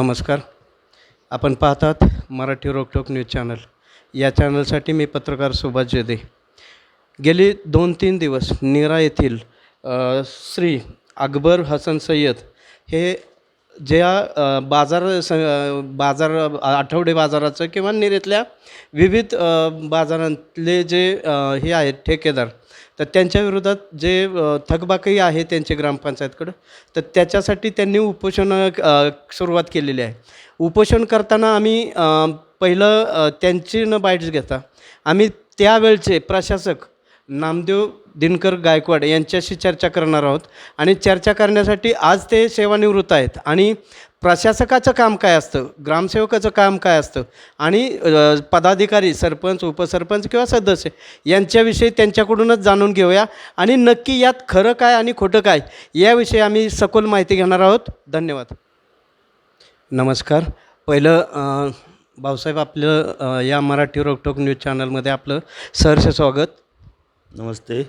नमस्कार. आपण पाहतात मराठी रोकटोक न्यूज चॅनल. या चॅनलसाठी मी पत्रकार सुभाष जेदे. गेली दोन तीन दिवस नीरा येथील श्री अकबर हसन सय्यद हे ज्या बाजार स बाजार आठवडे बाजाराचं किंवा निरेतल्या विविध बाजारांतले बाजारातले जे हे आहेत ठेकेदार तर त्यांच्या विरोधात जे थकबाकी आहे त्यांचे ग्रामपंचायतकडं तर त्याच्यासाठी त्यांनी उपोषण सुरुवात केलेली आहे. उपोषण करताना आम्ही पहिलं त्यांची न बाईट्स घेता आम्ही त्यावेळचे प्रशासक नामदेव दिनकर गायकवाड यांच्याशी चर्चा करणार आहोत. आणि चर्चा करण्यासाठी आज ते सेवानिवृत्त आहेत. आणि प्रशासकाचं काम काय असतं? ग्रामसेवकाचं काम काय असतं? आणि पदाधिकारी सरपंच उपसरपंच किंवा सदस्य यांच्याविषयी त्यांच्याकडूनच जाणून घेऊया. आणि नक्की यात खरं काय आणि खोटं काय याविषयी आम्ही सखोल माहिती घेणार आहोत. धन्यवाद. नमस्कार. पहिलं भाऊसाहेब आपलं या मराठी रोकटोक न्यूज चॅनलमध्ये आपलं सहर्ष स्वागत. नमस्ते.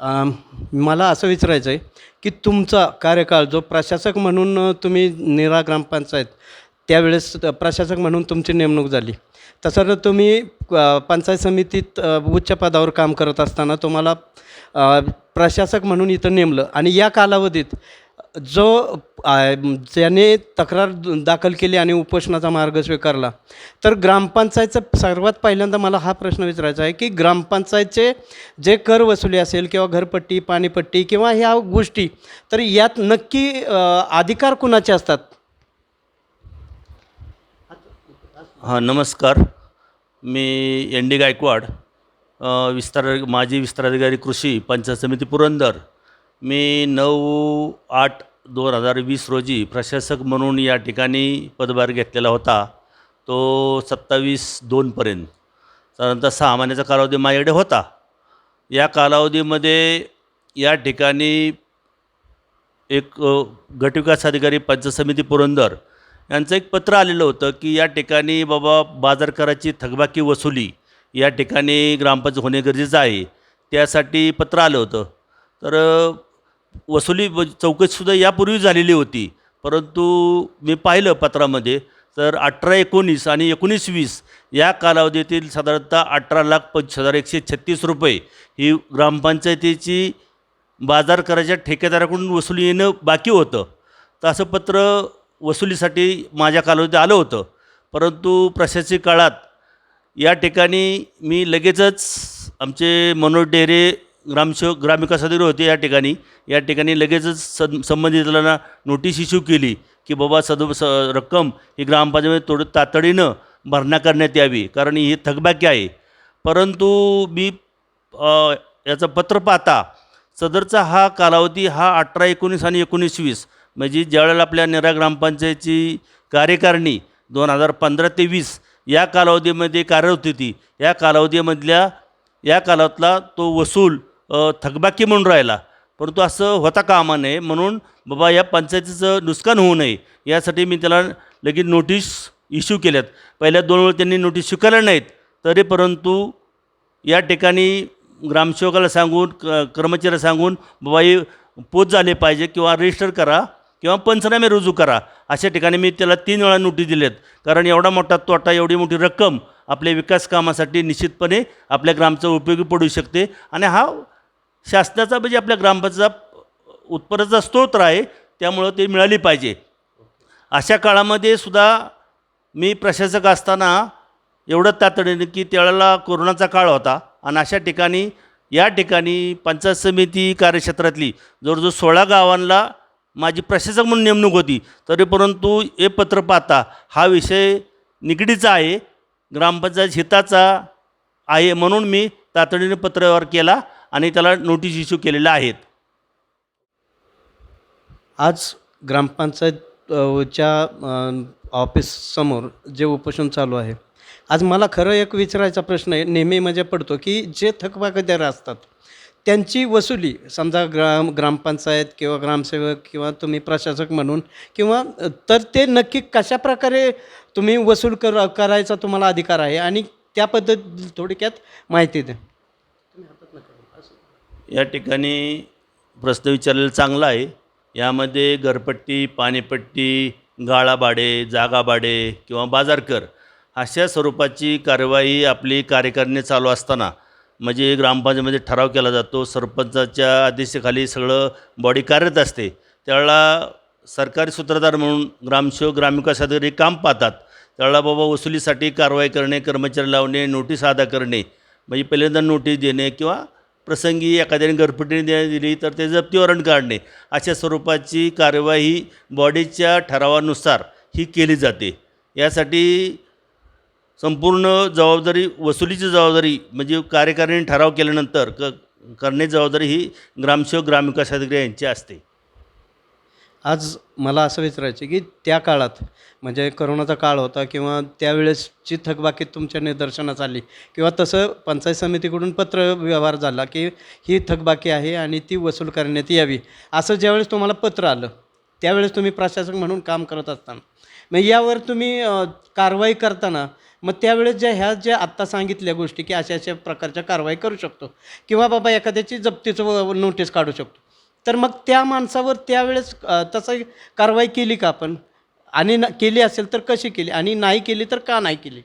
मला असं विचारायचं आहे की तुमचा कार्यकाळ जो प्रशासक म्हणून तुम्ही निरा ग्रामपंचायत त्यावेळेस प्रशासक म्हणून तुमची नेमणूक झाली. तसं तर तुम्ही पंचायत समितीत उच्च पदावर काम करत असताना तुम्हाला प्रशासक म्हणून इथं नेमलं आणि या कालावधीत जो ज्याने तक्रार दाखल केली आणि उपोषणाचा मार्ग स्वीकारला तर ग्रामपंचायतचं सर्वात पहिल्यांदा मला हा प्रश्न विचारायचा आहे की ग्रामपंचायतचे जे कर वसुली असेल किंवा घरपट्टी पाणीपट्टी किंवा ह्या गोष्टी तर यात नक्की अधिकार कुणाचे असतात? हां नमस्कार. मी एन डी गायकवाड विस्तार माजी विस्ताराधिकारी कृषी पंचायत समिती पुरंदर. मी नऊ आठ दोन हजार वीस रोजी प्रशासक म्हणून या ठिकाणी पदभार घेतलेला होता. तो सत्तावीस दोनपर्यंत साधारणतः सहा महिन्याचा कालावधी माझ्याकडे होता. या कालावधीमध्ये या ठिकाणी एक गटविकास अधिकारी पंचायत समिती पुरंदर यांचं एक पत्र आलेलं होतं की या ठिकाणी बाबा बाजार कराची थकबाकी वसुली या ठिकाणी ग्रामपंचायत होणे गरजेचं आहे. त्यासाठी पत्र आलं होतं. तर वसुली चौकशीसुद्धा यापूर्वी झालेली होती. परंतु मी पाहिलं पत्रामध्ये तर अठरा एकोणीस आणि एकोणीस वीस या कालावधीतील साधारणतः अठरा लाख पंचवीस हजार एकशे छत्तीस रुपये ही ग्रामपंचायतीची बाजार करायच्या ठेकेदाराकडून वसुली येणं बाकी होतं. तर असं पत्र वसुलीसाठी माझ्या कालावधीत आलं होतं. परंतु प्रशासकीय काळात या ठिकाणी मी लगेचच आमचे मनोज डेरे ग्रामसेवक ग्रामविकास अधिकारी होते या ठिकाणी. या ठिकाणी लगेचच सं संबंधितांना नोटीस इश्यू केली की बाबा सद स रक्कम ही ग्रामपंचायत थोडं तातडीनं भरणा करण्यात यावी कारण ही थकबाकी आहे. परंतु मी याचं पत्र पाहता सदरचा हा कालावधी हा अठरा एकोणीस आणि एकोणीस वीस म्हणजे ज्यावेळेला आपल्या निरा ग्रामपंचायतची कार्यकारिणी दोन हजार पंधरा ते वीस या कालावधीमध्ये कार्यरत होती या कालावधीमधल्या या कालावधीतला तो वसूल थकबाकी म्हणून राहिला. परंतु असं होता कामा नये. म्हणून बाबा या पंचायतीचं नुकसान होऊ नये. यासाठी मी त्याला लगेच नोटीस इश्यू केल्यात. पहिल्या दोन वेळ त्यांनी नोटीस स्वीकारल्या नाहीत. तरी परंतु या ठिकाणी ग्रामसेवकाला सांगून क कर्मचाऱ्याला सांगून बाबा हे पोच झाले पाहिजे किंवा रजिस्टर करा किंवा पंचनामे रुजू करा. अशा ठिकाणी मी त्याला तीन वेळा नोटीस दिल्यात. कारण एवढा मोठा तोटा एवढी मोठी रक्कम आपल्या विकास कामासाठी निश्चितपणे आपल्या ग्रामचा उपयोगी पडू शकते. आणि हा शासनाचा म्हणजे आपल्या ग्रामपंचायतचा उत्पन्नाचा स्त्रोत आहे त्यामुळं ते मिळाली पाहिजे. अशा काळामध्ये सुद्धा मी प्रशासक असताना एवढं तातडीनं की त्यावेळेला कोरोनाचा काळ होता आणि अशा ठिकाणी या ठिकाणी पंचायत समिती कार्यक्षेत्रातली जवळजवळ सोळा गावांना माझी प्रशासक म्हणून नेमणूक होती. तरी परंतु हे पत्र पाहता हा विषय निगडीचा आहे ग्रामपंचायत हिताचा आहे म्हणून मी तातडीने पत्रव्यवहार केला. आणि त्याला नोटीस इश्यू केलेल्या आहेत. आज ग्रामपंचायतच्या ऑफिससमोर जे उपोषण चालू आहे आज मला खरं एक विचारायचा प्रश्न आहे. नेहमी म्हणजे पडतो की जे थकबाकदार असतात त्यांची वसुली समजा ग्राम ग्रामपंचायत किंवा ग्रामसेवक किंवा तुम्ही प्रशासक म्हणून किंवा तर ते नक्की कशा प्रकारे तुम्ही वसूल कर करायचा तुम्हाला अधिकार आहे? आणि त्या पद्धती थोडक्यात माहिती द्या. या ठिकाणी प्रश्न विचारलेला चांगला आहे. यामध्ये घरपट्टी पाणीपट्टी गाळाबाडे जागाबाडे किंवा बाजार कर अशा स्वरूपाची कार्यवाही आपली कार्यकारिणी चालू असताना म्हणजे ग्रामपंचायतीमध्ये ठराव केला जातो सरपंचाच्या आदेशाखाली सगळं बॉडी कार्यरत असते. त्यावेळेला सरकारी सूत्रधार म्हणून ग्रामसेवक ग्रामविकास अधिकारी काम पाहतात. त्यावेळेला बाबा वसुलीसाठी कारवाई करणे कर्मचारी लावणे नोटीस अदा करणे म्हणजे पहिल्यांदा नोटीस देणे किंवा प्रसंगी एखाद्याने घरपट्टी दे दिली तर ते जप्तीवरण काढणे. अशा स्वरूपाची कार्यवाही बॉडीच्या ठरावानुसार ही केली जाते. यासाठी संपूर्ण जबाबदारी वसुलीची जबाबदारी म्हणजे कार्यकारिणी ठराव केल्यानंतर क करण्याची जबाबदारी ही ग्रामसेवक ग्रामविकास अधिकारी यांची असते. आज मला असं विचारायचं की त्या काळात म्हणजे करोनाचा काळ होता किंवा त्यावेळेसची थकबाकी तुमच्या निदर्शनास आली किंवा तसं पंचायत समितीकडून पत्र व्यवहार झाला की ही थकबाकी आहे आणि ती वसूल करण्यात यावी असं ज्यावेळेस तुम्हाला पत्र आलं त्यावेळेस तुम्ही प्रशासक म्हणून काम करत असताना. मग यावर तुम्ही कारवाई करताना मग त्यावेळेस ज्या ह्या ज्या आत्ता सांगितल्या गोष्टी की अशा अशा प्रकारच्या कारवाई करू शकतो किंवा बाबा एखाद्याची जप्तीचं व- नोटीस काढू शकतो तर मग त्या माणसावर त्यावेळेस तसं कारवाई केली का आपण? आणि न केली असेल तर कशी केली? आणि नाही केली तर का नाही केली?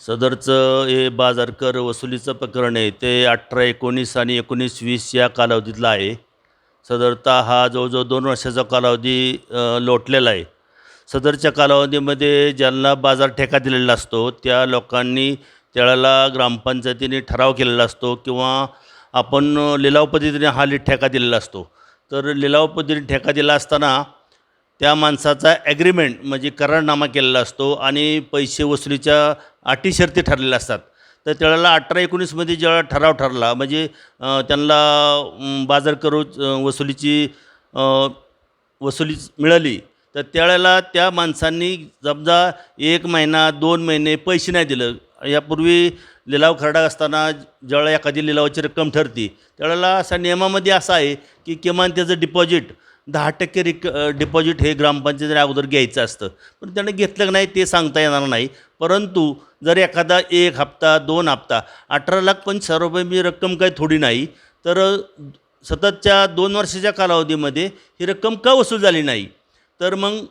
सदरचं हे बाजार कर वसुलीचं प्रकरण आहे ते अठरा एकोणीस आणि एकोणीस वीस या कालावधीतलं आहे. सदरता हा जवळजवळ दोन वर्षाचा कालावधी लोटलेला आहे. सदरच्या कालावधीमध्ये ज्यांना बाजार ठेका दिलेला असतो त्या लोकांनी त्याला ग्रामपंचायतीने ठराव केलेला असतो किंवा आपण लिलाव पद्धतीने हा ली ठेका दिलेला असतो. तर लिलाव पद्धतीने ठेका दिला असताना त्या माणसाचा ॲग्रीमेंट म्हणजे करारनामा केलेला असतो आणि पैसे वसुलीच्या अटी शर्ती ठरलेल्या असतात. तर त्यावेळेला अठरा एकोणीसमध्ये ज्यावेळेला ठराव ठरला म्हणजे त्यांना बाजार करू वसुलीची वसुली मिळाली तर त्यावेळेला त्या माणसांनी समजा एक महिना दोन महिने पैसे नाही दिलं. यापूर्वी लिलाव खरडा असताना ज्यावेळेला एखादी लिलावाची रक्कम ठरती त्यावेळेला असा नियमामध्ये असा आहे की किमान त्याचं डिपॉझिट दहा टक्के रिक डिपॉझिट हे ग्रामपंचायतीने अगोदर घ्यायचं असतं. पण त्याने घेतलं नाही ते सांगता येणार नाही. परंतु जर एखादा एक हप्ता दोन हप्ता अठरा लाख पंचवीस हजार रुपये मी रक्कम काही थोडी नाही तर सततच्या दोन वर्षाच्या कालावधीमध्ये ही रक्कम का वसूल झाली नाही? तर मग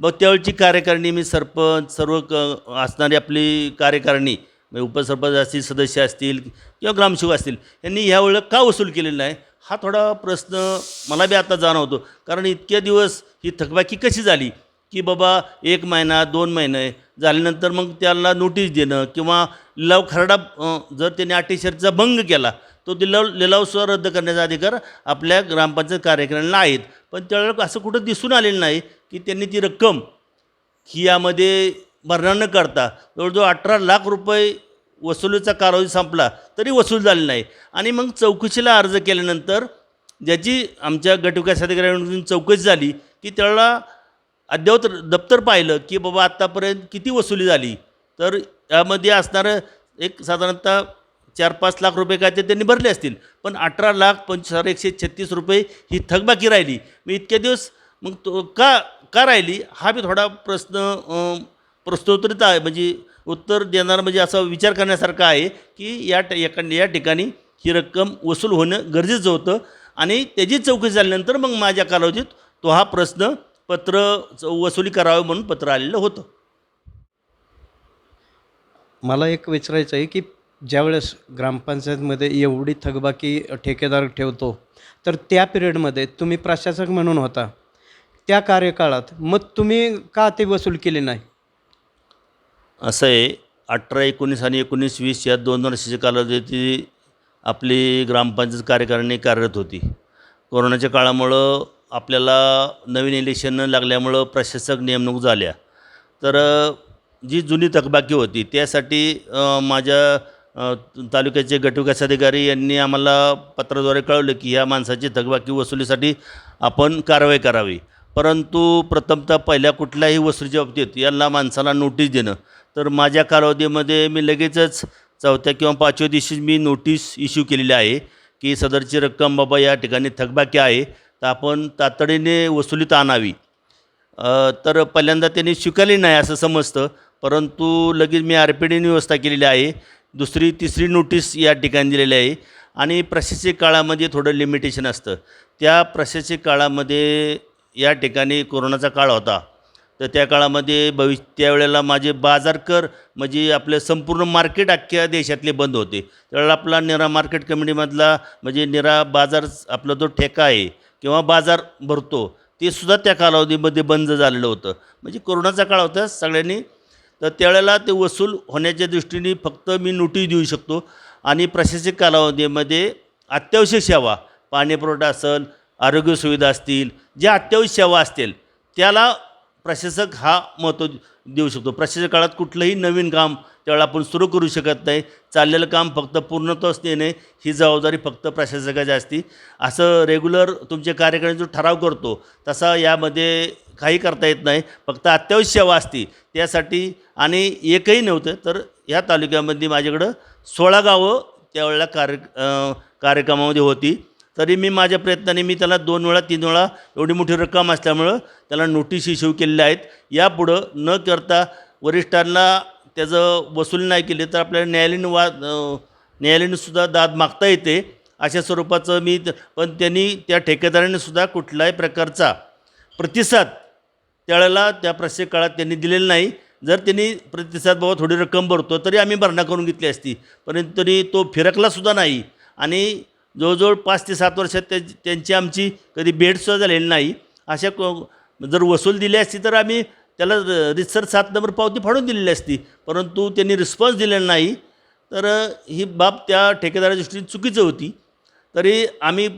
मग त्यावेळची कार्यकारिणी मी सरपंच सर्व क असणारी आपली कार्यकारिणी म्हणजे उपसरपंच असतील सदस्य असतील किंवा ग्रामसेवक असतील यांनी ह्यावेळेला का वसूल केलेला नाही? हा थोडा प्रश्न मला बी आता जाणवतो. कारण इतके दिवस ही थकबाकी कशी झाली? की बाबा एक महिना दोन महिने झाल्यानंतर मग त्याला नोटीस देणं किंवा लिलाव खरडा जर त्याने अटीशर्तीचा भंग केला तो लिलाव लिलावसुद्धा रद्द करण्याचा अधिकार आपल्या ग्रामपंचायत कार्यकारिणीला आहेत पण त्यावेळेला असं कुठं दिसून आलेलं नाही की त्यांनी ती रक्कम ही यामध्ये भरणा न करता जवळजवळ अठरा लाख रुपये वसुलीचा कालावधी संपला तरी वसूल झाले नाही. आणि मग चौकशीला अर्ज केल्यानंतर ज्याची आमच्या गटविकास अधिकाऱ्यांकडून चौकशी झाली की त्यावेळेला अद्ययावत दप्तर पाहिलं की बाबा आत्तापर्यंत किती वसुली झाली. तर यामध्ये असणारं एक साधारणतः चार पाच लाख रुपये काय ते त्यांनी भरले असतील. पण अठरा लाख पंचवीस हजार एकशे छत्तीस रुपये ही थकबाकी राहिली. मी इतके दिवस मग तो का का राहिली? हा बी थोडा प्रश्न अं, प्रश्नोत्तरित आहे. म्हणजे उत्तर देणार म्हणजे असा विचार करण्यासारखा आहे की या ट- या ठिकाणी ही रक्कम वसूल होणं गरजेचं होतं आणि त्याची चौकशी झाल्यानंतर मग माझ्या कालावधीत तो हा प्रश्न पत्र वसुली करावं म्हणून पत्र आलेलं होतं. मला एक विचारायचं आहे की ज्यावेळेस ग्रामपंचायतमध्ये एवढी थकबाकी ठेकेदार ठेवतो तर त्या पिरियडमध्ये तुम्ही प्रशासक म्हणून होता. त्या कार्यकाळात मग तुम्ही का ते वसूल केले नाही? असं आहे अठरा एकोणीस आणि एकोणीस वीस या दोन वर्षाच्या कालावधीत आपली ग्रामपंचायत कार्यकारिणी कार्यरत होती. कोरोनाच्या काळामुळं आपल्याला नवीन इलेक्शन लागल्यामुळं प्रशासक नेमणूक झाल्या. तर जी जुनी थकबाकी होती त्यासाठी माझ्या तालुक्याचे गटविकास अधिकारी यांनी आम्हाला पत्राद्वारे कळवलं की ह्या माणसाची थकबाकी वसुलीसाठी आपण कारवाई करावी. परंतु प्रथमतः पहिल्या कुठल्याही वसुलीच्या बाबतीत यांना माणसाला नोटीस देणं. तर माझ्या कालावधीमध्ये मी लगेचच चौथ्या किंवा पाचव्या दिवशी मी नोटीस इश्यू केलेली आहे की सदरची रक्कम बाबा या ठिकाणी थकबाकी आहे तर आपण तातडीने वसुलीत आणावी. तर पहिल्यांदा त्यांनी स्वीकारली नाही असं समजतं परंतु लगेच मी आरपीडीने व्यवस्था केलेली आहे दुसरी तिसरी नोटीस या ठिकाणी दिलेली आहे. आणि प्रशासकीय काळामध्ये थोडं लिमिटेशन असतं. त्या प्रशासकीय काळामध्ये या ठिकाणी कोरोनाचा काळ होता. तर त्या काळामध्ये भविष्य त्यावेळेला माझे बाजार कर म्हणजे आपले संपूर्ण मार्केट अख्ख्या देशातले बंद होते. त्यावेळेला आपला निरा मार्केट कमिटीमधला म्हणजे निरा बाजार आपला जो ठेका आहे किंवा बाजार भरतो ते सुद्धा त्या कालावधीमध्ये बंद झालेलं होतं. म्हणजे कोरोनाचा काळ होता सगळ्यांनी तर त्यावेळेला ते वसूल होण्याच्या दृष्टीने फक्त मी नोटीस देऊ शकतो. आणि प्रशासकीय कालावधीमध्ये अत्यावश्यक सेवा पाणीपुरवठा असेल आरोग्य सुविधा असतील ज्या अत्यावश्यक सेवा असतील त्याला प्रशासक हा महत्त्व देऊ शकतो. प्रशासक काळात कुठलंही नवीन काम त्यावेळेला आपण सुरू करू शकत नाही. चाललेलं काम फक्त पूर्णत्वास नेणे ही जबाबदारी फक्त प्रशासकाची असते. असं रेग्युलर तुमच्या कार्यक्रमाचा जो ठराव करतो तसा यामध्ये काही करता येत नाही फक्त अत्यावश्यक सेवा असती त्यासाठी आणि एकही नव्हतं तर ह्या तालुक्यामध्ये माझ्याकडं सोळा गावं त्यावेळेला कार्य कार्यक्रमामध्ये होती. तरी मी माझ्या प्रयत्नाने मी त्याला दोन वेळा तीन वेळा एवढी मोठी रक्कम असल्यामुळं त्याला नोटीस इश्यू केलेल्या आहेत. यापुढं न करता वरिष्ठांना त्याचं वसूल नाही केले तर आपल्याला न्यायालयीन वाद न्यायालयीनसुद्धा दाद मागता येते. अशा स्वरूपाचं मी पण त्यांनी त्या ठेकेदाराने सुद्धा कुठल्याही प्रकारचा प्रतिसाद त्यावेळेला त्या प्रत्येक काळात त्यांनी दिलेलं नाही. जर त्यांनी प्रतिसाद बाबा थोडी रक्कम भरतो तरी आम्ही भरणा करून घेतली असती. परंतु तरी तो फिरकलासुद्धा नाही. आणि जवळजवळ पाच ते सात वर्षात त्या त्यांची आमची कधी भेटसुद्धा झालेली नाही. अशा जर वसूल दिली असती तर आम्ही त्याला रितसर सात नंबर पावती फाडून दिलेली असती. परंतु त्यांनी रिस्पॉन्स दिलेला नाही. तर ही बाब त्या ठेकेदाराच्या दृष्टीने चुकीचं होती. तरी आम्ही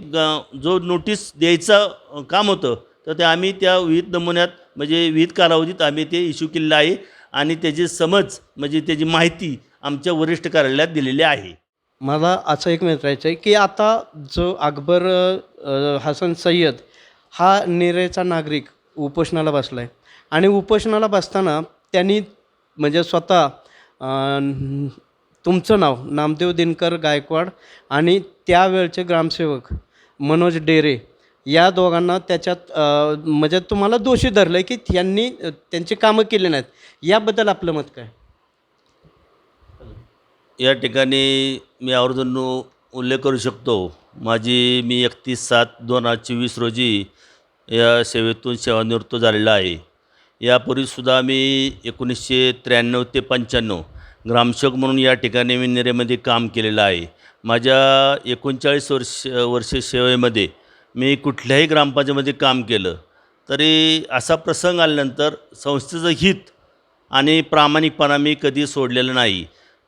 जो नोटीस द्यायचं काम होतं तर ते आम्ही त्या विविध नमुन्यात म्हणजे विविध कालावधीत आम्ही ते इश्यू केलेलं आहे आणि त्याची समज म्हणजे त्याची माहिती आमच्या वरिष्ठ कार्यालयात दिलेली आहे. मला असं एक विचारायचं आहे की आता जो अकबर हसन सय्यद हा निरेचा नागरिक उपोषणाला बसला आहे आणि उपोषणाला बसताना त्यांनी म्हणजे स्वतः तुमचं नाव नामदेव दिनकर गायकवाड आणि त्यावेळचे ग्रामसेवक मनोज डेरे या दोघांना त्याच्यात म्हणजे तुम्हाला दोषी धरलं आहे की त्यांनी त्यांची कामं केली नाहीत. याबद्दल आपलं मत काय? या ठिकाणी मी आवर्जून उल्लेख करू शकतो. माझी मी एकतीस सात दोन हजार चोवीस रोजी या सेवेतून सेवानिवृत्त झालेला आहे. यापूर्वीसुद्धा मी एकोणीसशे त्र्याण्णव ते पंच्याण्णव ग्रामसेवक म्हणून या ठिकाणी मी नेरेमध्ये काम केलेलं आहे. माझ्या एकोणचाळीस वर्ष वर्ष सेवेमध्ये मी कुठल्याही ग्रामपंचायतीमध्ये काम केलं तरी असा प्रसंग आल्यानंतर संस्थेचं हित आणि प्रामाणिकपणा मी कधी सोडलेलं नाही.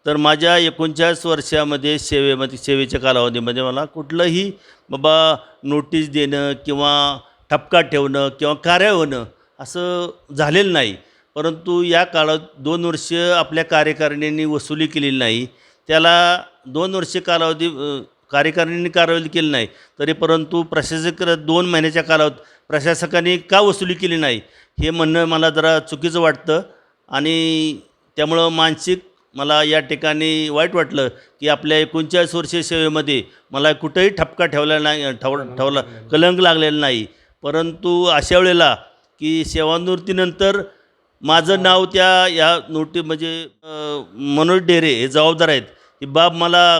तर माझ्या एकोणचाळीस वर्षामध्ये सेवेमध्ये सेवेच्या कालावधीमध्ये मला कुठलंही बाबा नोटीस देणं किंवा ठपका ठेवणं किंवा कार्य होणं असं झालेलं नाही. परंतु या काळात दोन वर्ष आपल्या कार्यकारिणींनी वसुली केलेली नाही. त्याला दोन वर्ष कालावधी कार्यकारिणीने कारवाई केली नाही. तरी परंतु प्रशासक दोन महिन्याच्या कालावत प्रशासकाने का वसुली केली नाही हे म्हणणं मला जरा चुकीचं वाटतं. आणि त्यामुळं मानसिक मला या ठिकाणी वाईट वाटलं की आपल्या एकोणचाळीस वर्षीय सेवेमध्ये मला कुठंही ठपका ठेवला नाही ठेव ठेवला कलंक लागलेला नाही. परंतु अशा वेळेला की सेवानिवृत्तीनंतर माझं नाव त्या या नोटी म्हणजे मनोज डेरे हे जबाबदार आहेत. ही बाब मला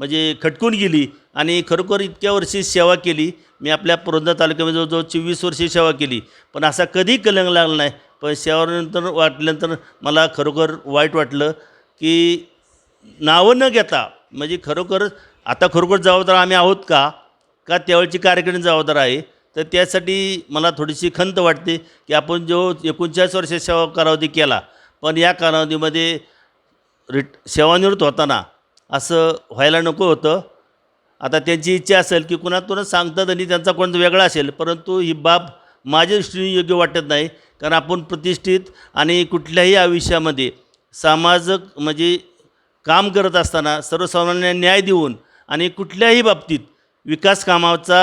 म्हणजे खटकून गेली आणि खरोखर इतक्या वर्षी सेवा केली. मी आपल्या पुरंदर तालुक्यामध्ये जवळजवळ चोवीस वर्षी सेवा केली. पण असा कधी कलंग लागला नाही. पण सेवानंतर वाटल्यानंतर मला खरोखर वाईट वाटलं की नावं न घेता म्हणजे खरोखर आता खरोखर जबाबदार आम्ही आहोत का? का त्यावेळची कार्यक्रम जबाबदार आहे? तर त्यासाठी मला थोडीशी खंत वाटते की आपण जो एकोणचाळीस वर्ष सेवा कालावधी केला पण या कालावधीमध्ये रिट सेवानिवृत्त होताना असं व्हायला नको होतं. आता त्यांची इच्छा असेल की कुणातूनच सांगतात आणि त्यांचा कोणता वेगळा असेल परंतु ही बाब माझ्या दृष्टीने योग्य वाटत नाही कारण आपण प्रतिष्ठित आणि कुठल्याही आयुष्यामध्ये सामाजिक म्हणजे काम करत असताना सर्वसामान्य न्याय देऊन आणि कुठल्याही बाबतीत विकास कामाचा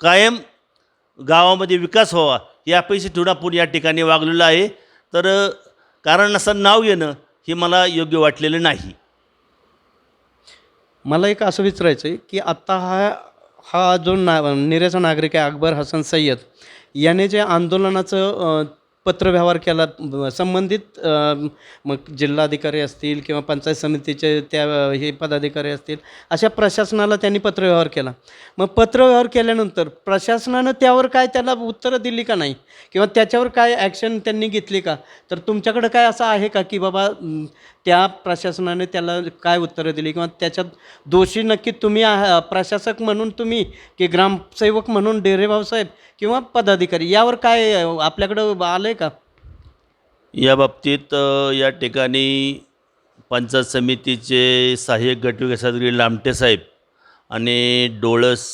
कायम गावामध्ये विकास व्हावा ही अपेक्षा ठेवून आपण या ठिकाणी वागलेलं आहे. तर कारण असं नाव येणं हे मला योग्य वाटलेलं नाही. मला एक असं विचारायचं आहे की आत्ता हा हा जो ना निरेचा नागरिक आहे अकबर हसन सय्यद याने जे आंदोलनाचं पत्रव्यवहार केला संबंधित मग जिल्हाधिकारी असतील किंवा पंचायत समितीचे त्या हे पदाधिकारी असतील अशा प्रशासनाला त्यांनी पत्रव्यवहार केला. मग पत्रव्यवहार केल्यानंतर प्रशासनानं त्यावर काय त्याला उत्तरं दिली का नाही? किंवा त्याच्यावर काय ॲक्शन त्यांनी घेतली का? तर तुमच्याकडं काय असं आहे का की बाबा त्या प्रशासनाने त्याला काय उत्तरं दिली? किंवा त्याच्यात दोषी नक्की तुम्ही आहा प्रशासक म्हणून तुम्ही की ग्रामसेवक म्हणून डेरे भाऊसाहेब किंवा पदाधिकारी यावर काय आपल्याकडं आलं आहे का? या बाबतीत या ठिकाणी पंचायत समितीचे सहाय्यक गटविकासाधिकारी लामटे साहेब आणि डोळस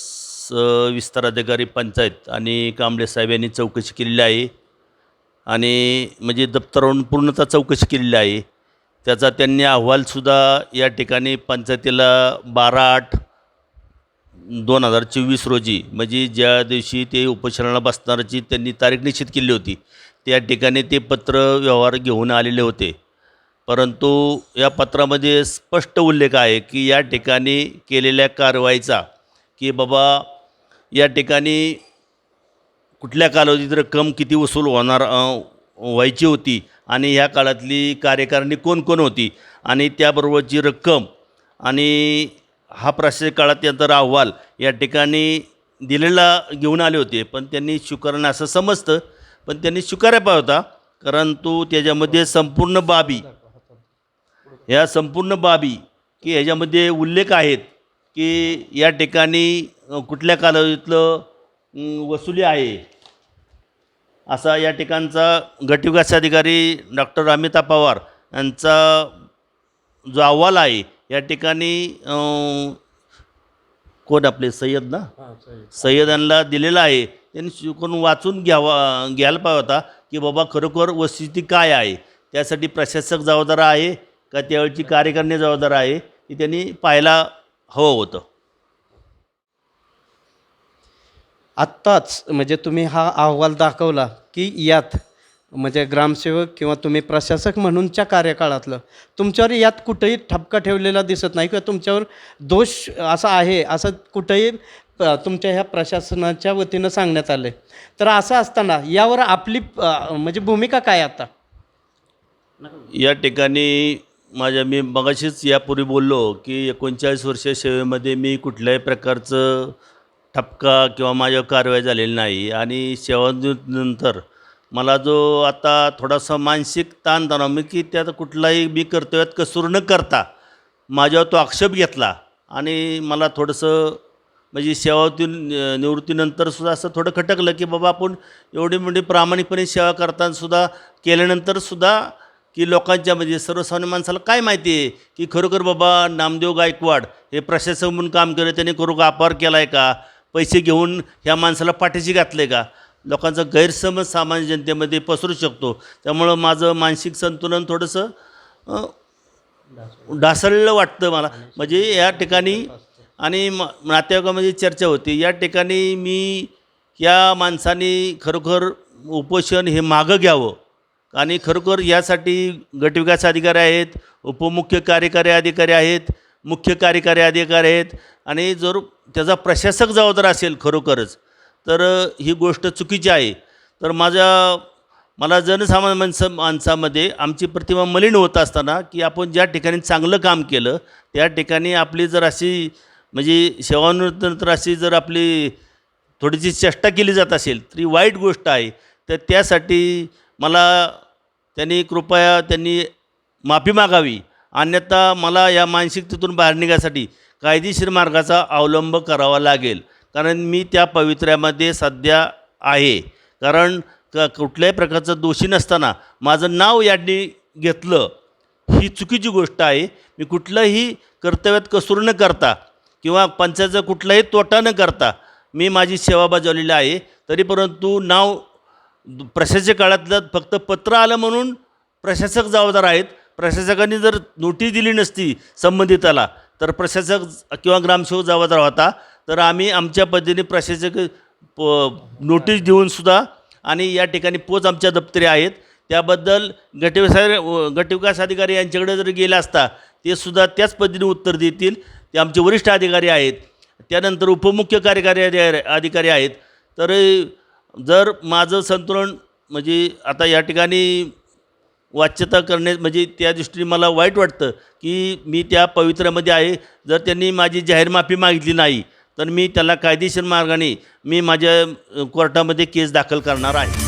विस्तार अधिकारी पंचायत आणि कांबळे साहेब यांनी चौकशी केलेली आहे. आणि म्हणजे दप्तरावरून पूर्णतः चौकशी केलेली आहे. त्याचा त्यांनी अहवालसुद्धा या ठिकाणी पंचायतीला बारा आठ दोन हजार चोवीस रोजी म्हणजे ज्या दिवशी ते उपोषणाला बसणाराची त्यांनी तारीख निश्चित केली होती त्या ठिकाणी ते पत्र व्यवहार घेऊन आलेले होते. परंतु या पत्रामध्ये स्पष्ट उल्लेख आहे की या ठिकाणी केलेल्या कारवाईचा की बाबा या ठिकाणी कुठल्या कालावधीत रक्कम किती वसूल होणार व्हायची होती आणि ह्या काळातली कार्यकारिणी कोण कोण होती आणि त्याबरोबरची रक्कम आणि हा प्रशासक काळात त्यांचा अहवाल या ठिकाणी दिलेला घेऊन आले होते. पण त्यांनी स्वीकारणं असं समजतं पण त्यांनी स्वीकारायला होता परंतु त्याच्यामध्ये संपूर्ण बाबी ह्या संपूर्ण बाबी की ह्याच्यामध्ये उल्लेख आहेत की या ठिकाणी कुठल्या कालावधीतलं वसुली आहे. असा या ठिकाणचा गटविकास अधिकारी डॉक्टर अमिता पवार यांचा जो अहवाल आहे या ठिकाणी कोण आपले सय्यद ना? सय्यद यांना दिलेला आहे. त्यांनी शिकून वाचून घ्यावा घ्यायला पाहिजे होता की बाबा खरोखर वस्तुस्थिती काय आहे? त्यासाठी प्रशासक जबाबदार आहे का त्यावेळची कार्यकारिणी जबाबदार आहे? हे त्यांनी पाहायला हवं होतं. आत्ताच म्हणजे तुम्ही हा अहवाल दाखवला की यात म्हणजे ग्रामसेवक किंवा तुम्ही प्रशासक म्हणूनच्या कार्यकाळातलं तुमच्यावर यात कुठंही ठपका ठेवलेला दिसत नाही किंवा तुमच्यावर दोष असा आहे असं कुठंही तुमच्या ह्या प्रशासनाच्या वतीनं सांगण्यात आलं आहे तर असं असताना यावर आपली म्हणजे भूमिका काय आता? या ठिकाणी माझ्या मी मगाशीच यापूर्वी बोललो की एकोणचाळीस वर्ष सेवेमध्ये मी कुठल्याही प्रकारचं ठपका किंवा माझ्यावर कारवाई झालेली नाही आणि सेवानंतर मला जो आता थोडासा मानसिक ताणतणाव मी की त्यात कुठलाही मी कर्तव्यात कसूर न करता माझ्यावर तो आक्षेप घेतला आणि मला थोडंसं म्हणजे सेवातून निवृत्तीनंतर सुद्धा असं थोडं खटकलं की बाबा आपण एवढी मोठी प्रामाणिकपणे सेवा करतानासुद्धा केल्यानंतरसुद्धा की लोकांच्या म्हणजे सर्वसामान्य माणसाला काय माहिती आहे की खरोखर बाबा नामदेव गायकवाड हे प्रशासक म्हणून काम केलं त्याने खरोखर अपार केला आहे का? पैसे घेऊन ह्या माणसाला पाठीशी घातलं आहे का? लोकांचा गैरसमज सामान्य जनतेमध्ये पसरू शकतो. त्यामुळं माझं मानसिक संतुलन थोडंसं ढासळलं वाटतं मला. म्हणजे या ठिकाणी आणि म नातेवाईकामध्ये चर्चा होती. या ठिकाणी मी या माणसाने खरोखर उपोषण हे मागं घ्यावं. आणि खरोखर यासाठी गटविकास अधिकारी आहेत उपमुख्य कार्यकारी अधिकारी आहेत मुख्य कार्यकारी अधिकारी आहेत. आणि जर त्याचा प्रशासक जबाबदार असेल खरोखरच तर ही गोष्ट चुकीची आहे. तर माझ्या मला जनसामान्य माणसं माणसामध्ये आमची प्रतिमा मलिन होत असताना की आपण ज्या ठिकाणी चांगलं काम केलं त्या ठिकाणी आपली जर अशी म्हणजे सेवानिवृत्तीनंतर अशी जर आपली थोडीशी चेष्टा केली जात असेल तरी वाईट गोष्ट आहे. तर त्यासाठी मला त्यांनी कृपया त्यांनी माफी मागावी. अन्यथा मला या मानसिकतेतून बाहेर निघायसाठी कायदेशीर मार्गाचा अवलंब करावा लागेल. कारण मी त्या पवित्र्यामध्ये सध्या आहे. कारण क कुठल्याही प्रकारचं दोषी नसताना माझं नाव यांनी घेतलं ही चुकीची गोष्ट आहे. मी कुठलंही कर्तव्यात कसूर न करता किंवा पंचायतचा कुठलाही तोटा न करता मी माझी सेवा बजावलेली आहे. तरी परंतु नाव प्रशासक काळातलं फक्त पत्र आलं म्हणून प्रशासक जबाबदार आहेत. प्रशासकांनी जर नोटीस दिली नसती संबंधिताला तर प्रशासक किंवा ग्रामसेवक जबाबदार होता. तर आम्ही आमच्या पद्धतीने प्रशासक प नोटीस देऊनसुद्धा आणि या ठिकाणी पोच आमच्या दप्तरी आहेत. त्याबद्दल गटविकास गटविकास अधिकारी यांच्याकडे जर गेला असता ते सुद्धा त्याच पद्धतीने उत्तर देतील. ते आमचे वरिष्ठ अधिकारी आहेत. त्यानंतर उपमुख्य कार्यकारी अधिकारी आहेत. तर जर माझं संतुलन म्हणजे आता या ठिकाणी वाच्यता करणे म्हणजे त्या दृष्टीने मला वाईट वाटतं की मी त्या पवित्र्यामध्ये आहे. जर त्यांनी माझी जाहीर माफी मागितली नाही तर मी त्याला कायदेशीर मार्गाने मी माझ्या कोर्टामध्ये केस दाखल करणार आहे.